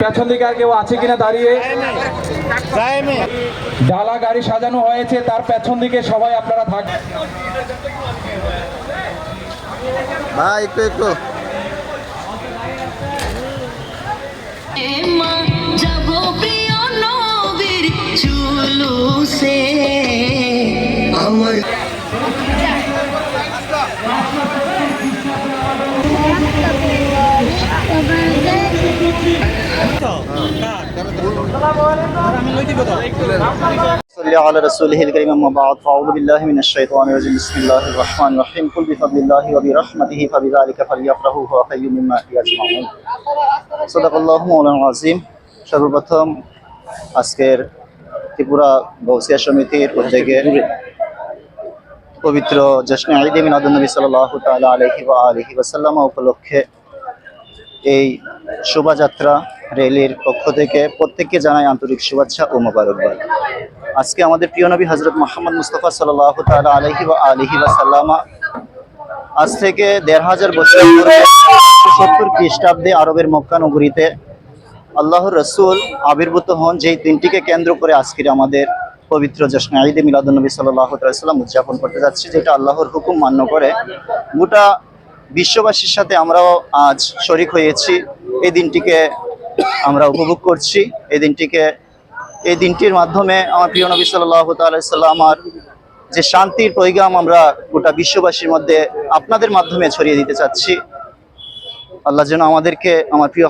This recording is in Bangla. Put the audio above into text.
পেছন দিকে আর কেউ আছে কিনা দাঁড়িয়ে? ডালা গাড়ি সাজানো হয়েছে তার পেছন দিকে সবাই আপনারা থাক ভাই একটু একটু। আমার صلي على رسوله الكريم أما بعد فأعوذ بالله من الشيطان الرجيم بسم الله الرحمن الرحيم قل بفضل الله وبرحمته فبذلك فليفرحوا هو خير مما يجمعون صدق الله مولانا العظيم সর্বপ্রথম আজকের ত্রিপুরা গৌসিয়া সমিতির উদ্যোগে পবিত্র জশ্নে ঈদ মিলাদুল নবী সাল্লাল্লাহু তাআলা আলাইহি ওয়া আলিহি ওয়াসাল্লাম উপলক্ষে এই শোভাযাত্রা র্যালির পক্ষ থেকে প্রত্যেককে জানাই আন্তরিক শুভেচ্ছা ও মোবারকবাদ। আজকে আমাদের প্রিয় নবী হজরত মোহাম্মদ মুস্তফা সাল্লাহ তালা আলহি বা আলহি বা সাল্লামা আজ থেকে দেড় হাজার বছর সত্তর খ্রিস্টাব্দে আরবের মক্কা নগরীতে আল্লাহর রসুল আবির্ভূত হন, যেই দিনটিকে কেন্দ্র করে আজকের আমাদের পবিত্র জশ্ন ঈদে মিলাদুলনবী সাল্লাহ সাল্লাম উদযাপন করতে যাচ্ছি, যেটা আল্লাহর হুকুম মান্য করে। গোটা বিশ্ববাসীর সাথে আমরাও আজ শরিক হয়েছি। এই দিনটিকে আমরা উপভোগ করছি এই দিনটিকে। এই দিনটির মাধ্যমে আমার প্রিয় নবী সাল্লাহ সাল্লামার যে শান্তির পৈগাম আমরা গোটা বিশ্ববাসীর মধ্যে আপনাদের মাধ্যমে ছড়িয়ে দিতে চাচ্ছি। আল্লাহ যেন আমাদেরকে, আমার প্রিয়